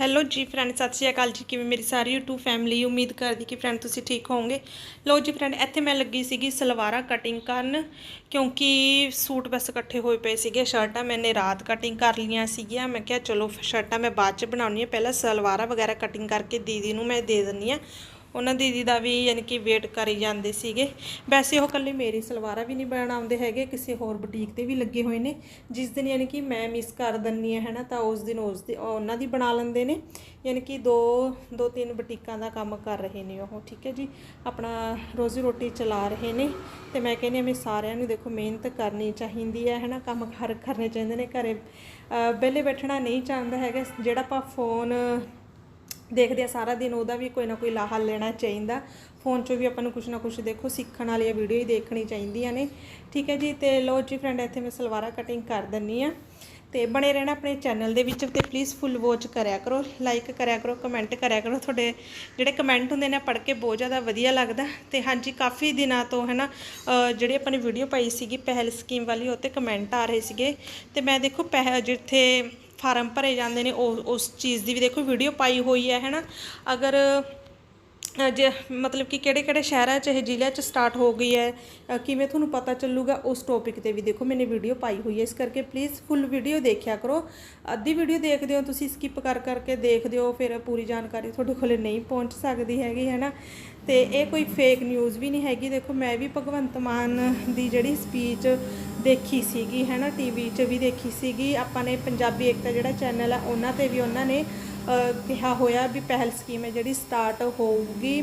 Hello ਜੀ friend ਸਤਿ ਸ਼੍ਰੀ ਅਕਾਲ ਜੀ। ਕਿਵੇਂ ਮੇਰੀ ਸਾਰੀ YouTube ਫੈਮਿਲੀ ਉਮੀਦ ਕਰਦੀ ਕਿ ਫਰੈਂਡ ਤੁਸੀਂ ਠੀਕ ਹੋਵੋਗੇ। ਲੋ ਜੀ ਫਰੈਂਡ ਇੱਥੇ ਮੈਂ ਲੱਗੀ ਸੀਗੀ ਸਲਵਾਰਾਂ ਕਟਿੰਗ ਕਰਨ, ਕਿਉਂਕਿ ਸੂਟ ਬਸ ਇਕੱਠੇ ਹੋਏ ਪਏ ਸੀਗੇ, ਸ਼ਰਟਾਂ ਮੈਨੇ ਰਾਤ ਕਟਿੰਗ ਕਰ ਲਈਆਂ ਸੀਗੀਆਂ। ਮੈਂ ਕਿਹਾ ਚਲੋ ਸ਼ਰਟਾਂ ਮੈਂ ਬਾਅਦ ਚ ਬਣਾਉਣੀ ਆ। ਪਹਿਲਾਂ ਸਲਵਾਰਾਂ ਵਗੈਰਾ ਕਟਿੰਗ ਕਰਕੇ ਦੀਦੀ ਨੂੰ ਮੈਂ ਦੇ ਦਿੰਨੀ ਆ। ਉਹਨਾਂ ਦੀਦੀ ਦਾ ਵੀ ਯਾਨੀ ਕਿ ਵੇਟ ਕਰੀ ਜਾਂਦੇ ਸੀਗੇ। ਵੈਸੇ ਉਹ ਕੱਲੇ ਮੇਰੀ ਸਲਵਾਰਾਂ ਵੀ ਨਹੀਂ ਬਣਾਉਂਦੇ ਹੈਗੇ, ਕਿਸੇ ਹੋਰ ਬੁਟੀਕ ਤੇ ਵੀ ਲੱਗੇ ਹੋਏ ਨੇ। ਜਿਸ ਦਿਨ ਯਾਨੀ ਕਿ ਮੈਂ ਮਿਸ ਕਰ ਦਿੰਨੀ ਹੈ, ਹੈਨਾ, ਤਾਂ ਉਸ ਦਿਨ ਉਸ ਦੀ ਉਹਨਾਂ ਦੀ ਬਣਾ ਲੈਂਦੇ ਨੇ। ਯਾਨੀ ਕਿ ਦੋ ਦੋ ਤਿੰਨ ਬੁਟੀਕਾਂ ਦਾ ਕੰਮ ਕਰ ਰਹੇ ਨੇ ਉਹ, ਠੀਕ ਹੈ ਜੀ। ਆਪਣਾ ਰੋਜ਼ੀ ਰੋਟੀ ਚਲਾ ਰਹੇ ਨੇ ਤੇ ਮੈਂ ਕਹਿੰਦੀ ਹਾਂ ਵੀ ਸਾਰਿਆਂ ਨੂੰ ਦੇਖੋ ਮਿਹਨਤ ਕਰਨੀ ਚਾਹੀਦੀ ਹੈ, ਹੈਨਾ, ਕੰਮ ਕਰ ਕਰਨੇ ਚਾਹੀਦੇ ਨੇ ਘਰੇ। ਅਹ ਵਿਹਲੇ ਬੈਠਣਾ ਨਹੀਂ ਚਾਹੁੰਦਾ ਹੈਗਾ, ਜਿਹੜਾ ਆਪਾਂ ਫੋਨ ਦੇਖਦੇ ਆ ਸਾਰਾ ਦਿਨ, ਉਹਦਾ ਵੀ ਕੋਈ ਨਾ ਕੋਈ ਲਾਹਾ ਲੈਣਾ ਚਾਹੀਦਾ। ਫੋਨ 'ਚੋਂ ਵੀ ਆਪਾਂ ਨੂੰ ਕੁਝ ਨਾ ਕੁਝ ਦੇਖੋ, ਸਿੱਖਣ ਵਾਲੀਆਂ ਵੀਡੀਓ ਹੀ ਦੇਖਣੀ ਚਾਹੀਦੀਆਂ ਨੇ। ਠੀਕ ਹੈ ਜੀ, ਤੇ ਲੋ ਜੀ ਫਰੈਂਡ ਇੱਥੇ ਮੈਂ ਸਲਵਾਰਾਂ ਕਟਿੰਗ ਕਰ ਦਿੰਨੀ ਆ। ਤੇ ਬਣੇ ਰਹਿਣਾ ਆਪਣੇ ਚੈਨਲ ਦੇ ਵਿੱਚ ਤੇ ਪਲੀਜ਼ ਫੁੱਲ ਵਾਚ ਕਰਿਆ ਕਰੋ ਲਾਈਕ ਕਰਿਆ ਕਰੋ ਕਮੈਂਟ ਕਰਿਆ ਕਰੋ। ਤੁਹਾਡੇ ਜਿਹੜੇ ਕਮੈਂਟ ਹੁੰਦੇ ਨੇ, ਪੜ੍ਹ ਕੇ ਬਹੁਤ ਜ਼ਿਆਦਾ ਵਧੀਆ ਲੱਗਦਾ। ਤੇ ਹਾਂਜੀ, ਕਾਫੀ ਦਿਨਾਂ ਤੋਂ ਹੈ ਨਾ ਅਹ ਜਿਹੜੀ ਆਪਾਂ ਨੇ ਵੀਡੀਓ ਪਾਈ ਸੀਗੀ, ਪਹਿਲ ਸਕੀਮ ਵਾਲੀ, ਉਹ ਤੇ ਕਮੈਂਟ ਆ ਰਹੇ ਸੀਗੇ। ਤੇ ਮੈਂ ਦੇਖੋ ਪਹਿ ਜਿੱਥੇ ਫਾਰਮ ਭਰੇ ਜਾਂਦੇ ਨੇ, ਉਹ, ਉਸ ਚੀਜ਼ ਦੀ ਵੀ ਦੇਖੋ ਵੀਡੀਓ ਪਾਈ ਹੋਈ ਹੈ ਹੈਨਾ ਅਗਰ ਜੇ ਮਤਲਬ ਕਿ ਕਿਹੜੇ ਕਿਹੜੇ ਸ਼ਹਿਰਾਂ 'ਚ ਇਹ ਜ਼ਿਲ੍ਹਿਆਂ 'ਚ ਸਟਾਰਟ ਹੋ ਗਈ ਹੈ ਕਿਵੇਂ ਤੁਹਾਨੂੰ ਪਤਾ ਚੱਲੂਗਾ, ਉਸ ਟੌਪਿਕ ਤੇ ਵੀ ਦੇਖੋ, ਮੈਨੇ ਵੀਡੀਓ ਪਾਈ ਹੋਈ ਹੈ। ਇਸ ਕਰਕੇ ਪਲੀਜ਼ ਫੁੱਲ ਵੀਡੀਓ ਦੇਖਿਆ ਕਰੋ। ਅੱਧੀ ਵੀਡੀਓ ਦੇਖਦੇ ਹੋ ਤੁਸੀਂ ਸਕਿਪ ਕਰ ਕਰਕੇ ਦੇਖਦੇ ਹੋ, ਫਿਰ ਪੂਰੀ ਜਾਣਕਾਰੀ ਤੁਹਾਡੇ ਕੋਲੇ ਨਹੀਂ ਪਹੁੰਚ ਸਕਦੀ ਹੈਗੀ, ਹੈ ਨਾ? ਤੇ ਇਹ ਕੋਈ ਫੇਕ ਨਿਊਜ਼ ਵੀ ਨਹੀਂ ਹੈਗੀ। ਦੇਖੋ, ਮੈਂ ਵੀ ਭਗਵੰਤ ਮਾਨ ਦੀ ਜਿਹੜੀ ਸਪੀਚ ਦੇਖੀ ਸੀਗੀ, ਹੈ ਨਾ ਟੀਵੀ 'ਚ ਵੀ ਦੇਖੀ ਸੀਗੀ। ਆਪਾਂ ਨੇ ਪੰਜਾਬੀ ਏਕਤਾ ਜਿਹੜਾ ਚੈਨਲ ਹੈ ਉਹਨਾਂ ਤੇ ਵੀ ਉਹਨਾਂ ਨੇ ਕਿਹਾ ਹੋਇਆ ਵੀ ਪਹਿਲ ਸਕੀਮ ਹੈ ਜਿਹੜੀ ਸਟਾਰਟ ਹੋਊਗੀ।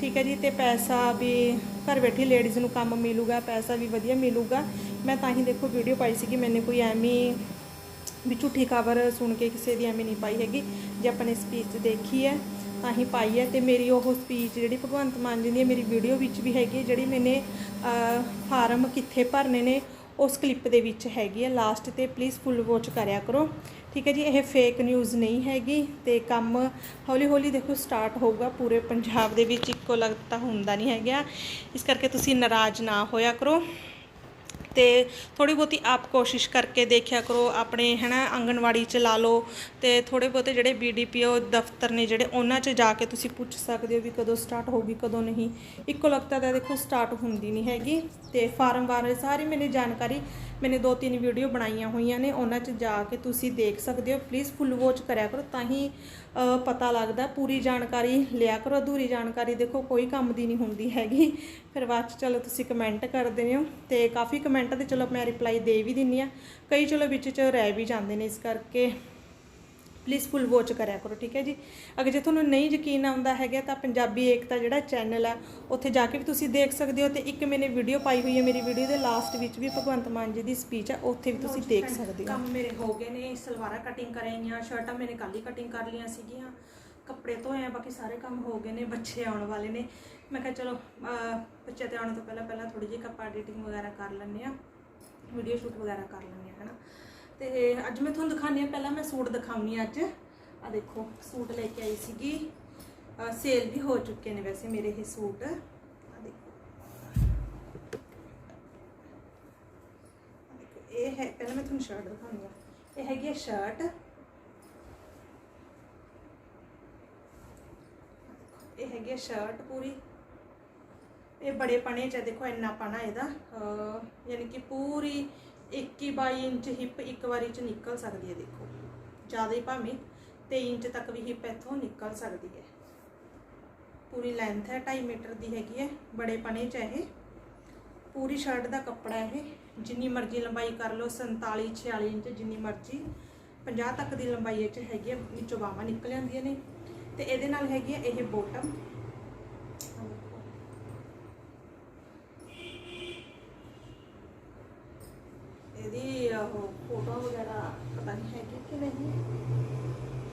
ਠੀਕ ਹੈ ਜੀ, ਤੇ ਪੈਸਾ ਵੀ ਘਰ ਬੈਠੀ ਲੇਡੀਜ਼ ਨੂੰ ਕੰਮ ਮਿਲੂਗਾ, ਪੈਸਾ ਵੀ ਵਧੀਆ ਮਿਲੂਗਾ। ਮੈਂ ਤਾਂ ਹੀ ਦੇਖੋ ਵੀਡੀਓ ਪਾਈ ਸੀ ਕਿ ਮੈंने ਕੋਈ ਐਵੇਂ ਵੀ ਝੂਠੀ ਖਬਰ ਸੁਣ ਕੇ ਕਿਸੇ ਦੀ ਐਵੇਂ ਨਹੀਂ ਪਾਈ ਹੈਗੀ। ਜੇ ਆਪਣੇ ਸਪੀਚ ਦੇਖੀ ਹੈ, ਤਾਂ ਹੀ ਪਾਈ ਹੈ। ਤੇ ਮੇਰੀ ਉਹ ਸਪੀਚ ਜਿਹੜੀ ਭਗਵੰਤ ਮਾਨ ਜੀ ਦੀ ਮੇਰੀ ਵੀਡੀਓ ਵਿੱਚ ਵੀ ਹੈਗੀ ਜਿਹੜੀ ਮੈਨੇ ਫਾਰਮ ਕਿੱਥੇ ਭਰਨੇ ਨੇ ਉਸ ਕਲਿੱਪ ਦੇ ਵਿੱਚ ਹੈਗੀ ਹੈ ਲਾਸਟ ਤੇ ਪਲੀਜ਼ ਫੁੱਲ ਵਾਚ ਕਰਿਆ ਕਰੋ। ਠੀਕ ਹੈ ਜੀ, ਇਹ ਫੇਕ ਨਿਊਜ਼ ਨਹੀਂ ਹੈਗੀ ਤੇ ਕੰਮ ਹੌਲੀ ਹੌਲੀ ਦੇਖੋ ਸਟਾਰਟ ਹੋਊਗਾ। ਪੂਰੇ ਪੰਜਾਬ ਦੇ ਵਿੱਚ ਇੱਕੋ ਲਗਤਾ ਹੁੰਦਾ ਨਹੀਂ ਹੈਗਾ। ਇਸ ਕਰਕੇ ਤੁਸੀਂ ਨਾਰਾਜ਼ ਨਾ ਹੋਇਆ ਕਰੋ। ਤੇ ਥੋੜੀ ਬਹੁਤੀ ਆਪ ਕੋਸ਼ਿਸ਼ ਕਰਕੇ ਦੇਖਿਆ ਕਰੋ, ਆਪਣੇ ਹਨਾ ਆਂਗਣਵਾੜੀ ਚ ਲਾ ਲਓ ਤੇ ਥੋੜੇ ਬਹੁਤੇ ਜਿਹੜੇ ਬੀਡੀਪੀਓ ਦਫ਼ਤਰ ਨੇ ਜਿਹੜੇ ਉਹਨਾਂ 'ਚ ਜਾ ਕੇ ਤੁਸੀਂ ਪੁੱਛ ਸਕਦੇ ਹੋ ਵੀ ਕਦੋਂ ਸਟਾਰਟ ਹੋਊਗੀ, ਕਦੋਂ ਨਹੀਂ। ਇੱਕੋ ਲਗਤਾ ਤਾਂ ਦੇਖੋ ਸਟਾਰਟ ਹੁੰਦੀ ਨਹੀਂ ਹੈਗੀ ਤੇ ਫਾਰਮ ਬਾਰੇ ਸਾਰੀ ਮੈਨੂੰ ਜਾਣਕਾਰੀ ਮੈਨੇ ਦੋ ਤਿੰਨ ਵੀਡੀਓ ਬਣਾਈਆਂ ਹੋਈਆਂ ਨੇ, ਉਹਨਾਂ 'ਚ ਜਾ ਕੇ ਤੁਸੀਂ ਦੇਖ ਸਕਦੇ ਹੋ। ਪਲੀਜ਼ ਫੁੱਲ ਵਾਚ ਕਰਿਆ ਕਰੋ ਤਾਂ ਹੀ ਪਤਾ ਲੱਗਦਾ। ਪੂਰੀ ਜਾਣਕਾਰੀ ਲਿਆ ਕਰੋ, ਅਧੂਰੀ ਜਾਣਕਾਰੀ ਦੇਖੋ, ਕੋਈ ਕੰਮ ਦੀ ਨਹੀਂ ਹੁੰਦੀ ਹੈਗੀ। ਫਿਰ ਬਾਅਦ 'ਚ ਚਲੋ ਤੁਸੀਂ ਕਮੈਂਟ ਕਰਦੇ ਹੋ ਤੇ ਕਾਫੀ ਕਮੈਂਟ ਤੇ ਚਲੋ ਮੈਂ ਰਿਪਲਾਈ ਦੇ ਵੀ ਦਿੰਨੀ ਆ। ਕਈ ਚਲੋ ਵਿੱਚ ਚ ਰਹਿ ਵੀ ਜਾਂਦੇ ਨੇ ਇਸ ਕਰਕੇ। ਪਲੀਜ਼ ਫੁੱਲ ਵਾਚ ਕਰਿਆ ਕਰੋ ਠੀਕ ਹੈ ਜੀ? ਅਗਰ ਜੇ ਤੁਹਾਨੂੰ ਨਹੀਂ ਯਕੀਨ ਆਉਂਦਾ ਹੈਗਾ ਤਾਂ ਪੰਜਾਬੀ ਏਕਤਾ ਜਿਹੜਾ ਚੈਨਲ ਹੈ ਉੱਥੇ ਜਾ ਕੇ ਵੀ ਤੁਸੀਂ ਦੇਖ ਸਕਦੇ ਹੋ ਤੇ ਇੱਕ ਮੈंने ਵੀਡੀਓ ਪਾਈ ਹੋਈ ਹੈ ਮੇਰੀ ਵੀਡੀਓ ਦੇ ਲਾਸਟ ਵਿੱਚ ਵੀ ਭਗਵੰਤ ਮਾਨ ਜੀ ਦੀ ਸਪੀਚ ਹੈ ਉੱਥੇ ਵੀ ਤੁਸੀਂ ਦੇਖ ਸਕਦੇ ਹੋ। ਕੰਮ ਮੇਰੇ ਹੋ ਗਏ ਨੇ ਸਲਵਾਰਾਂ ਕਟਿੰਗ ਕਰਾਈਆਂ ਸ਼ਰਟਾਂ ਮੈंने ਕੱਲ ਹੀ ਕਟਿੰਗ ਕਰ ਲਈਆਂ ਸੀਗੀਆਂ ਕੱਪੜੇ ਧੋਏ ਆ ਬਾਕੀ ਸਾਰੇ ਕੰਮ ਹੋ ਗਏ ਨੇ ਬੱਚੇ ਆਉਣ ਵਾਲੇ ਨੇ। ਮੈਂ ਕਿਹਾ ਚਲੋ ਬੱਚੇ ਤੇ ਆਉਣ ਤੋਂ ਪਹਿਲਾਂ ਪਹਿਲਾਂ ਥੋੜੀ ਜਿਹੀ ਕੱਪਾ ਐਡੀਟਿੰਗ ਵਗੈਰਾ ਕਰ ਲੈਂਦੇ ਆ ਵੀਡੀਓ ਸ਼ੂਟ ਵਗੈਰਾ ਕਰ ਲੈਂਦੇ ਆ ਹਨਾ? ਤੇ ਅੱਜ ਮੈਂ ਤੁਹਾਨੂੰ ਦਿਖਾਉਣੀ ਆ ਪਹਿਲਾਂ ਮੈਂ ਸੂਟ ਦਿਖਾਉਣੀ ਅੱਜ। ਆ ਦੇਖੋ, ਸੂਟ ਲੈ ਕੇ ਆਈ ਸੀਗੀ। ਸੇਲ ਵੀ ਹੋ ਚੁੱਕੇ ਨੇ ਵੈਸੇ ਮੇਰੇ ਇਹ ਸੂਟ। ਆ ਦੇਖੋ। ਇਹ ਹੈ, ਪਹਿਲਾਂ ਮੈਂ ਤੁਹਾਨੂੰ ਸ਼ਰਟ ਦਿਖਾਉਂਦੀ ਆ ਇਹ ਹੈਗੀ ਹੈ ਸ਼ਰਟ ਇਹ ਹੈਗੀ ਹੈ ਸ਼ਰਟ ਪੂਰੀ। ਇਹ ਬੜੇ ਪਣੇ ਚ ਦੇਖੋ ਇੰਨਾ ਪਣਾ ਇਹਦਾ। ਯਾਨੀ ਕਿ ਪੂਰੀ 21 22 ਇੰਚ ਹਿੱਪ ਇੱਕ ਵਾਰੀ ਚ ਨਿਕਲ ਸਕਦੀ ਹੈ, ਦੇਖੋ। ਜ਼ਿਆਦਾ ਹੀ ਭਾਵੇਂ 23 ਇੰਚ ਤੱਕ ਵੀ ਹਿੱਪ ਇੱਥੋਂ ਨਿਕਲ ਸਕਦੀ ਹੈ। ਪੂਰੀ ਲੈਂਥ ਹੈ 2.5 ਮੀਟਰ ਦੀ ਹੈਗੀ ਹੈ, ਬੜੇ ਪਣੇ ਚ ਇਹ। ਪੂਰੀ ਸ਼ਰਟ ਦਾ ਕੱਪੜਾ ਇਹ। ਜਿੰਨੀ ਮਰਜ਼ੀ ਲੰਬਾਈ ਕਰ ਲਓ 47 46 ਇੰਚ ਜਿੰਨੀ ਮਰਜ਼ੀ 50 ਤੱਕ ਦੀ ਲੰਬਾਈ ਇਹ ਚ ਹੈਗੀ ਹੈ, ਵਿੱਚੋਂ ਬਾਹਾਂ ਨਿਕਲ ਜਾਂਦੀਆਂ ਨੇ। ਤੇ ਇਹਦੇ ਨਾਲ ਹੈਗੀ ਹੈ ਇਹ ਬੋਟਮ ਇਹਦੀ ਉਹ ਫੋਟੋ ਵਗੈਰਾ, ਪਤਾ ਨਹੀਂ ਹੈਗੀ ਕਿ ਨਹੀਂ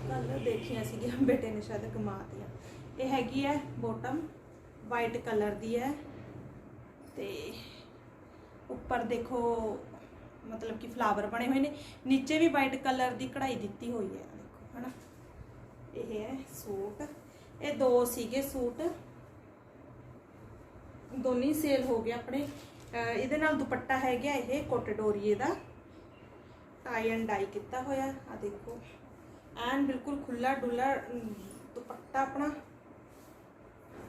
ਕੱਲ ਦੇਖੀਆਂ ਸੀਗੀਆਂ, ਬੇਟੇ ਨੇ ਸ਼ਾਇਦ ਕਮਾਤੀਆਂ ਇਹ ਹੈਗੀ ਹੈ ਬੋਟਮ ਵਾਈਟ ਕਲਰ ਦੀ ਹੈ। ਤੇ ਉੱਪਰ ਦੇਖੋ, ਮਤਲਬ ਕਿ ਫਲਾਵਰ ਬਣੇ ਹੋਏ ਨੇ। ਨੀਚੇ ਵੀ ਵਾਈਟ ਕਲਰ ਦੀ ਕਢਾਈ ਦਿੱਤੀ ਹੋਈ ਹੈ, ਦੇਖੋ, ਹਨਾ। ਇਹ ਹੈ ਸੂਟ। ਇਹ ਦੋ ਸੀਗੇ ਸੂਟ। ਦੋਨੀ ਸੇਲ ਹੋ ਗਏ ਆਪਣੇ। ਅਹ ਇਹਦੇ ਨਾਲ ਦੁਪੱਟਾ ਹੈਗਾ ਇਹ ਕੋਟਡੋਰੀਏ ਦਾ। ਟਾਈ ਐਂਡ ਡਾਈ ਕੀਤਾ ਹੋਇਆ ਆ ਦੇਖੋ। ਐਨ ਬਿਲਕੁਲ ਖੁੱਲਾ ਡੁੱਲਾ ਦੁਪੱਟਾ ਆਪਣਾ।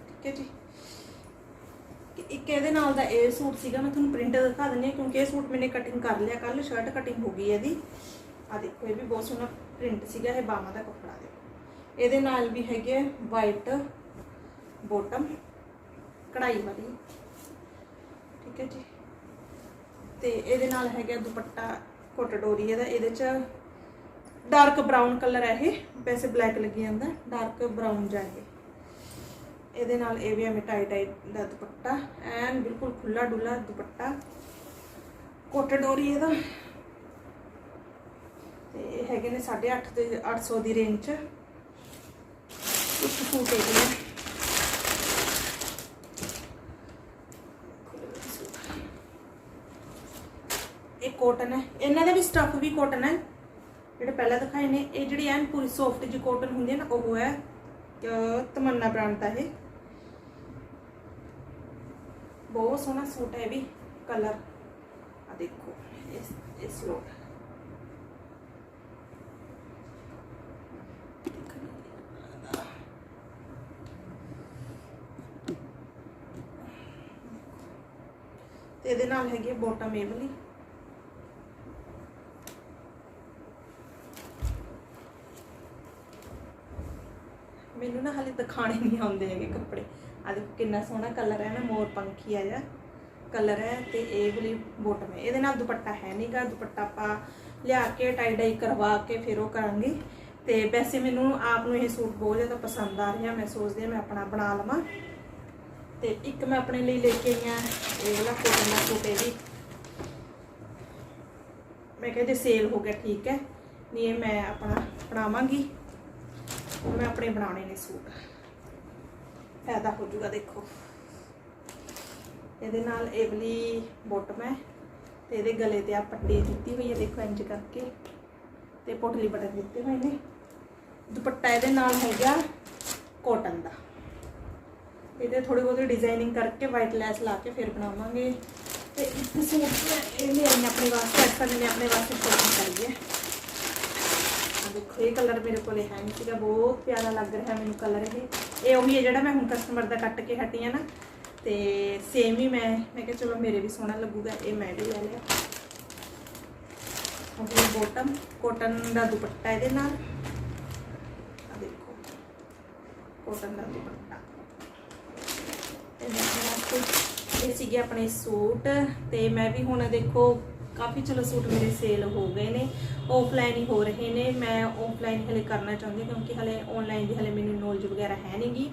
ਠੀਕ ਹੈ ਜੀ। ਇੱਕ ਇਹਦੇ ਨਾਲ ਦਾ ਇਹ ਸੂਟ ਸੀਗਾ, ਮੈਂ ਤੁਹਾਨੂੰ ਪ੍ਰਿੰਟ ਦਿਖਾ ਦਿੰਦੀ ਹਾਂ, ਕਿਉਂਕਿ ਇਹ ਸੂਟ ਮੈਨੇ ਕਟਿੰਗ ਕਰ ਲਿਆ ਕੱਲ ਸ਼ਰਟ ਕਟਿੰਗ ਹੋ ਗਈ ਇਹਦੀ। ਆ ਦੇਖੋ, ਇਹ ਵੀ ਬਹੁਤ ਸੋਹਣਾ ਪ੍ਰਿੰਟ ਸੀਗਾ, ਇਹ ਬਾਹਾਂ ਦਾ ਕੱਪੜਾ ਦੇ ਇਹਦੇ ਨਾਲ ਵੀ ਹੈਗੇ ਵਾਈਟ ਬੋਟਮ ਕਢਾਈ ਵਾਲੀ। ਠੀਕ ਹੈ ਜੀ। ਤੇ ਇਹਦੇ ਨਾਲ ਹੈਗਾ ਦੁਪੱਟਾ ਕੋਟ ਡੋਰੀ ਇਹਦਾ ਇਹਦੇ ਚ ਡਾਰਕ ਬਰਾਊਨ ਕਲਰ ਹੈ ਇਹ। ਵੈਸੇ ਬਲੈਕ ਲੱਗੀ ਜਾਂਦਾ ਡਾਰਕ ਬਰਾਊਨ ਜਿਹਾ ਇਹ। ਇਹਦੇ ਨਾਲ ਇਹ ਵੀ ਐਵੇਂ ਟਾਈ ਟਾਈ ਦਾ ਦੁਪੱਟਾ, ਐਨ ਬਿਲਕੁਲ ਖੁੱਲਾ ਡੁੱਲਾ ਦੁਪੱਟਾ। ਕੋਟ ਡੋਰੀ ਇਹਦਾ। ਤੇ ਇਹ ਹੈਗੇ ਨੇ 8.5 ਤੇ 800 ਦੀ ਰੇਂਜ ਚ। ਇੱਕ ਸੂਟ ਇਹ ਹੈ ਇਹ ਕੋਟਨ ਹੈ। ਇਹਨਾਂ ਦਾ ਵੀ ਸਟਫ ਵੀ ਕੋਟਨ ਹੈ। ਜਿਹੜੇ ਪਹਿਲਾਂ ਦਿਖਾਏ ਨੇ, ਇਹ ਜਿਹੜੀ ਐਨ ਪੂਰੀ ਸੌਫਟ ਜਿਹੀ ਕੋਟਨ ਹੁੰਦੀ ਹੈ ਨਾ, ਉਹ ਹੈ ਤਮੰਨਾ ਬ੍ਰਾਂਡ ਦਾ ਇਹ। ਬਹੁਤ ਸੋਹਣਾ ਸੂਟ ਹੈ ਇਹ ਵੀ ਕਲਰ ਆ ਦੇਖੋ, ਇਸ ਇਸ ਸੂਟ ਤੇ ਇਹਦੇ ਨਾਲ ਹੈਗੀ ਬੋਟਮ ਇਹ ਵਾਲੀ। ਮੈਨੂੰ ਨਾ ਹਾਲੇ ਦਿਖਾਣੇ ਨਹੀਂ ਆਉਂਦੇ ਹੈਗੇ ਕੱਪੜੇ। ਆ ਦੇਖੋ ਕਿੰਨਾ ਸੋਹਣਾ ਕਲਰ ਹੈ ਨਾ, ਮੋਰ ਪੰਖੀ ਆ ਜਾ ਕਲਰ ਹੈ ਤੇ ਇਹ ਵਾਲੀ ਬੋਟਮ ਹੈ। ਇਹਦੇ ਨਾਲ ਦੁਪੱਟਾ ਹੈ ਨਹੀਂਗਾ ਦੁਪੱਟਾ ਆਪਾਂ ਲਿਆ ਕੇ ਟਾਈ ਡਾਈ ਕਰਵਾ ਕੇ ਫਿਰ ਉਹ ਕਰਾਂਗੇ। ਤੇ ਵੈਸੇ ਮੈਨੂੰ ਆਪ ਨੂੰ ਇਹ ਸੂਟ ਬਹੁਤ ਜ਼ਿਆਦਾ ਪਸੰਦ ਆ ਰਿਹਾ, ਮੈਂ ਸੋਚਦੀ ਹਾਂ ਮੈਂ ਆਪਣਾ ਬਣਾ ਲਵਾਂ। ਤੇ ਇੱਕ ਮੈਂ ਆਪਣੇ ਲਈ ਲੈ ਕੇ ਆਈ ਹਾਂ, ਇਹ ਵਾਲਾ ਕੋਟਨ ਦਾ ਸੂਟ ਇਹ ਵੀ। ਮੈਂ ਕਿਹਾ ਜੇ ਸੇਲ ਹੋ ਗਿਆ, ਠੀਕ ਹੈ। ਨਹੀਂ, ਇਹ ਮੈਂ ਆਪਣਾ ਬਣਾਵਾਂਗੀ। ਮੈਂ ਆਪਣੇ ਬਣਾਉਣੇ ਨੇ ਸੂਟ। ਫਾਇਦਾ ਹੋ ਜਾਊਗਾ, ਦੇਖੋ। ਇਹਦੇ ਨਾਲ ਇਹ ਬੋਟਮ ਹੈ ਤੇ ਇਹਦੇ ਗਲੇ ਤੇ ਆ ਪੱਟੀ ਦਿੱਤੀ ਹੋਈ ਹੈ, ਦੇਖੋ ਇੰਜ ਕਰਕੇ। ਤੇ ਪੋਟਲੀ ਬਟਨ ਦਿੱਤੇ ਹੋਏ ਨੇ। ਦੁਪੱਟਾ ਇਹਦੇ ਨਾਲ ਹੋ ਗਿਆ ਕੋਟਨ ਦਾ। ਇਹਦੇ ਥੋੜੀ ਬਹੁਤੀ ਡਿਜ਼ਾਈਨਿੰਗ ਕਰਕੇ ਵਾਈਟ ਲੈਸ ਲਾ ਕੇ ਫਿਰ ਬਣਾਵਾਂਗੇ। ਤੇ ਇੱਕ ਸੂਟ ਇਹ ਲੈ ਆਪਣੇ ਵਾਸਤੇ, ਅੱਜ ਕੱਲ੍ਹ ਆਪਣੇ ਵਾਸਤੇ ਸ਼ੋਪਿੰਗ ਕਰੀ ਹੈ। ਦੇਖੋ, ਇਹ ਕਲਰ ਮੇਰੇ ਕੋਲੇ ਹੈ ਨਹੀਂ ਸੀਗਾ, ਬਹੁਤ ਪਿਆਰਾ ਲੱਗ ਰਿਹਾ ਮੈਨੂੰ ਕਲਰ ਇਹ। ਇਹ ਉਹੀ ਹੈ ਜਿਹੜਾ ਮੈਂ ਹੁਣ ਕਸਟਮਰ ਦਾ ਕੱਟ ਕੇ ਹਟੀ ਆ ਨਾ, ਤੇ ਸੇਮ ਹੀ ਮੈਂ ਮੈਂ ਕਿਹਾ ਚਲੋ ਮੇਰੇ ਵੀ ਸੋਹਣਾ ਲੱਗੂਗਾ, ਇਹ ਮੈਂ ਵੀ ਲੈ ਲਿਆ। ਉਹ ਬੋਟਮ ਕੋਟਨ ਦਾ ਦੁਪੱਟਾ ਇਹਦੇ ਨਾਲ। ਆ ਦੇਖੋ ਕੋਟਨ ਦਾ ਦੁਪੱਟਾ। ਇਹ ਸੀਗੇ ਆਪਣੇ ਸੂਟ, ਤੇ ਮੈਂ ਵੀ ਹੁਣ ਦੇਖੋ, ਕਾਫੀ ਚਲੋ ਸੂਟ ਮੇਰੇ ਸੇਲ ਹੋ ਗਏ ਨੇ। ਆਫਲਾਈਨ ਹੀ ਹੋ ਰਹੇ ਨੇ। ਮੈਂ ਆਫਲਾਈਨ ਹਲੇ ਕਰਨਾ ਚਾਹੁੰਦੀ ਕਿਉਂਕਿ ਹਲੇ ਆਨਲਾਈਨ ਦੀ ਹਲੇ ਮੈਨੂੰ ਨੌਲੇਜ ਵਗੈਰਾ ਹੈ ਨਹੀਂਗੀ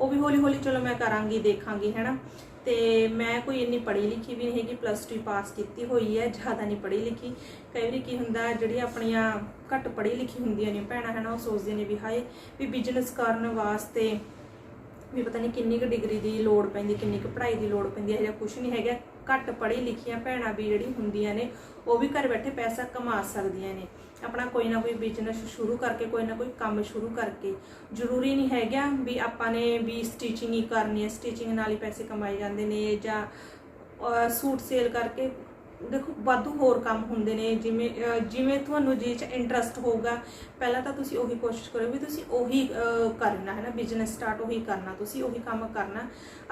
ਉਹ ਵੀ ਹੌਲੀ ਹੌਲੀ ਚਲੋ ਮੈਂ ਕਰਾਂਗੀ, ਦੇਖਾਂਗੀ, ਹੈਨਾ। ਤੇ ਮੈਂ ਕੋਈ ਇੰਨੀ ਪੜ੍ਹੀ ਲਿਖੀ ਵੀ ਨਹੀਂ ਹੈਗੀ ਪਲੱਸ 2 ਪਾਸ ਕੀਤੀ ਹੋਈ ਹੈ, ਜ਼ਿਆਦਾ ਨਹੀਂ ਪੜ੍ਹੀ ਲਿਖੀ। ਕਈ ਵਾਰੀ ਕੀ ਹੁੰਦਾ ਜਿਹੜੀ ਆਪਣੀਆਂ ਘੱਟ ਪੜ੍ਹੀ ਲਿਖੀ ਹੁੰਦੀਆਂ ਨੇ ਭੈਣਾਂ, ਹੈਨਾ, ਉਹ ਸੋਚਦੀਆਂ ਨੇ ਵੀ ਹਾਏ, ਵੀ ਬਿਜ਼ਨਸ ਕਰਨ ਵਾਸਤੇ ਵੀ ਪਤਾ ਨਹੀਂ ਕਿੰਨੀ ਕੁ ਡਿਗਰੀ ਦੀ ਲੋੜ ਪੈਂਦੀ, ਕਿੰਨੀ ਕੁ ਪੜ੍ਹਾਈ ਦੀ ਲੋੜ ਪੈਂਦੀ ਹੈ ਜਾਂ ਕੁਝ ਨਹੀਂ ਹੈਗਾ। ਘੱਟ ਪੜ੍ਹੀ ਲਿਖੀਆਂ ਭੈਣਾਂ ਵੀ ਜਿਹੜੀ ਹੁੰਦੀਆਂ ਨੇ, ਉਹ ਵੀ ਘਰ ਬੈਠੇ ਪੈਸਾ ਕਮਾ ਸਕਦੀਆਂ ਨੇ। ਆਪਣਾ ਕੋਈ ਨਾ ਕੋਈ ਬਿਜ਼ਨਸ ਸ਼ੁਰੂ ਕਰਕੇ, ਕੋਈ ਨਾ ਕੋਈ ਕੰਮ ਸ਼ੁਰੂ ਕਰਕੇ। ਜ਼ਰੂਰੀ ਨਹੀਂ ਹੈਗਾ ਵੀ ਆਪਾਂ ਨੇ ਵੀ ਸਟਿਚਿੰਗ ਹੀ ਕਰਨੀ ਹੈ। ਸਟਿਚਿੰਗ ਨਾਲ ਹੀ ਪੈਸੇ ਕਮਾਏ ਜਾਂਦੇ ਨੇ ਜਾਂ ਸੂਟ ਸੇਲ ਕਰਕੇ ਦੇਖੋ, ਵਾਧੂ ਹੋਰ ਕੰਮ ਹੁੰਦੇ ਨੇ, ਜਿਵੇਂ ਜਿਵੇਂ ਤੁਹਾਨੂੰ ਜਿਹ ਚ ਇੰਟਰਸਟ ਹੋਊਗਾ, ਪਹਿਲਾਂ ਤਾਂ ਤੁਸੀਂ ਉਹੀ ਕੋਸ਼ਿਸ਼ ਕਰੋ ਵੀ ਤੁਸੀਂ ਉਹੀ ਕਰਨਾ ਹੈ ਨਾ ਬਿਜ਼ਨਸ ਸਟਾਰਟ ਉਹੀ ਕਰਨਾ, ਤੁਸੀਂ ਉਹੀ ਕੰਮ ਕਰਨਾ।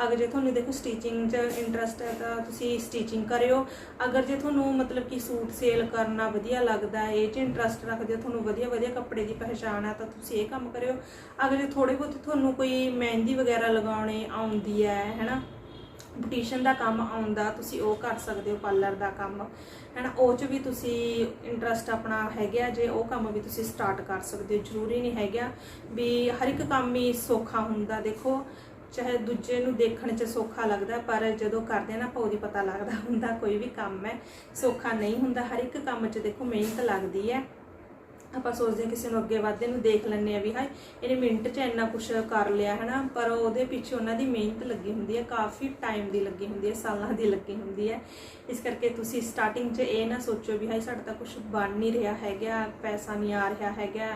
ਅਗਰ ਜੇ ਤੁਹਾਨੂੰ ਦੇਖੋ ਸਟਿਚਿੰਗ 'ਚ ਇੰਟਰਸਟ ਹੈ ਤਾਂ ਤੁਸੀਂ ਸਟਿਚਿੰਗ ਕਰਿਓ। ਅਗਰ ਜੇ ਤੁਹਾਨੂੰ ਮਤਲਬ ਕਿ ਸੂਟ ਸੇਲ ਕਰਨਾ ਵਧੀਆ ਲੱਗਦਾ ਹੈ, ਇਹ 'ਚ ਇੰਟਰਸਟ ਰੱਖਦੇ ਹੋ, ਤੁਹਾਨੂੰ ਵਧੀਆ ਵਧੀਆ ਕੱਪੜੇ ਦੀ ਪਹਿਚਾਣ ਹੈ, ਤਾਂ ਤੁਸੀਂ ਇਹ ਕੰਮ ਕਰਿਓ। ਅਗਰ ਜੇ ਥੋੜੇ ਬਹੁਤ ਤੁਹਾਨੂੰ ਕੋਈ ਮਹਿੰਦੀ ਵਗੈਰਾ ਲਗਾਉਣੇ ਆਉਂਦੀ ਹੈ, ਹੈਨਾ ਬੁਟੀਸ਼ਨ ਦਾ ਕੰਮ ਆਉਂਦਾ ਤੁਸੀਂ ਉਹ ਕਰ ਸਕਦੇ ਹੋ ਪਾਰਲਰ ਦਾ ਕੰਮ। ਹੈਨਾ, ਉਹ 'ਚ ਵੀ ਤੁਸੀਂ ਇੰਟਰਸਟ ਆਪਣਾ ਹੈਗਾ ਜੇ, ਉਹ ਕੰਮ ਵੀ ਤੁਸੀਂ ਸਟਾਰਟ ਕਰ ਸਕਦੇ ਹੋ। ਜ਼ਰੂਰੀ ਨਹੀਂ ਹੈਗਾ ਵੀ ਹਰ ਇੱਕ ਕੰਮ ਹੀ ਸੌਖਾ ਹੁੰਦਾ। ਦੇਖੋ, ਚਾਹੇ ਦੂਜੇ ਨੂੰ ਦੇਖਣ 'ਚ ਸੌਖਾ ਲੱਗਦਾ, ਪਰ ਜਦੋਂ ਕਰਦੇ ਆ ਨਾ, ਆਪਾਂ ਉਹਦੀ ਪਤਾ ਲੱਗਦਾ ਹੁੰਦਾ, ਕੋਈ ਵੀ ਕੰਮ ਹੈ, ਸੌਖਾ ਨਹੀਂ ਹੁੰਦਾ। ਹਰ ਇੱਕ ਕੰਮ 'ਚ ਦੇਖੋ, ਮਿਹਨਤ ਲੱਗਦੀ ਹੈ। ਆਪਾਂ ਸੋਚਦੇ ਹਾਂ ਕਿਸੇ ਨੂੰ ਅੱਗੇ ਵਧਦੇ ਨੂੰ ਦੇਖ ਲੈਂਦੇ ਆ ਵੀ ਹਾਏ, ਇਹਨੇ ਮਿੰਟ 'ਚ ਇੰਨਾ ਕੁਝ ਕਰ ਲਿਆ, ਹਨਾ? ਪਰ ਉਹਦੇ ਪਿੱਛੇ ਉਹਨਾਂ ਦੀ ਮਿਹਨਤ ਲੱਗੀ ਹੁੰਦੀ ਹੈ, ਕਾਫੀ ਟਾਈਮ ਦੀ ਲੱਗੀ ਹੁੰਦੀ ਹੈ, ਸਾਲਾਂ ਦੀ ਲੱਗੀ ਹੁੰਦੀ ਹੈ। ਇਸ ਕਰਕੇ ਤੁਸੀਂ ਸਟਾਰਟਿੰਗ 'ਚ ਇਹ ਨਾ ਸੋਚੋ ਵੀ ਹਾਏ, ਸਾਡਾ ਤਾਂ ਕੁਝ ਬਣ ਨਹੀਂ ਰਿਹਾ ਹੈਗਾ, ਪੈਸਾ ਨਹੀਂ ਆ ਰਿਹਾ ਹੈਗਾ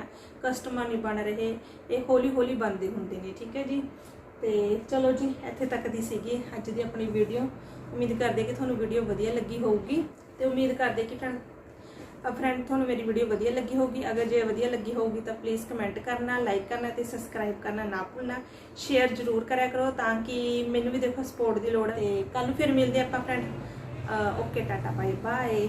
ਕਸਟਮਰ ਨਹੀਂ ਬਣ ਰਹੇ, ਇਹ ਹੌਲੀ ਹੌਲੀ ਬਣਦੇ ਹੁੰਦੇ ਨੇ, ਠੀਕ ਹੈ ਜੀ? ਤੇ ਚਲੋ ਜੀ, ਇੱਥੇ ਤੱਕ ਦੀ ਸੀਗੀ ਅੱਜ ਦੀ ਆਪਣੀ ਵੀਡੀਓ ਉਮੀਦ ਕਰਦੇ ਕਿ ਤੁਹਾਨੂੰ ਵੀਡੀਓ ਵਧੀਆ ਲੱਗੀ ਹੋਊਗੀ ਤੇ ਉਮੀਦ ਕਰਦੇ ਕਿ ਫਰੈਂਡ ਤੁਹਾਨੂੰ ਮੇਰੀ ਵੀਡੀਓ ਵਧੀਆ ਲੱਗੀ ਹੋਊਗੀ। ਅਗਰ ਜੇ ਵਧੀਆ ਲੱਗੀ ਹੋਊਗੀ ਤਾਂ ਪਲੀਜ਼ ਕਮੈਂਟ ਕਰਨਾ ਲਾਈਕ ਕਰਨਾ ਤੇ ਸਬਸਕ੍ਰਾਈਬ ਕਰਨਾ ਨਾ ਭੁੱਲਣਾ। ਸ਼ੇਅਰ ਜ਼ਰੂਰ ਕਰਿਆ ਕਰੋ ਤਾਂ ਕਿ ਮੈਨੂੰ ਵੀ ਦੇਖੋ ਸਪੋਰਟ ਦੀ ਲੋੜ ਹੈ ਤੇ ਕੱਲ ਨੂੰ ਫਿਰ ਮਿਲਦੇ ਆਪਾਂ friend okay tata bye bye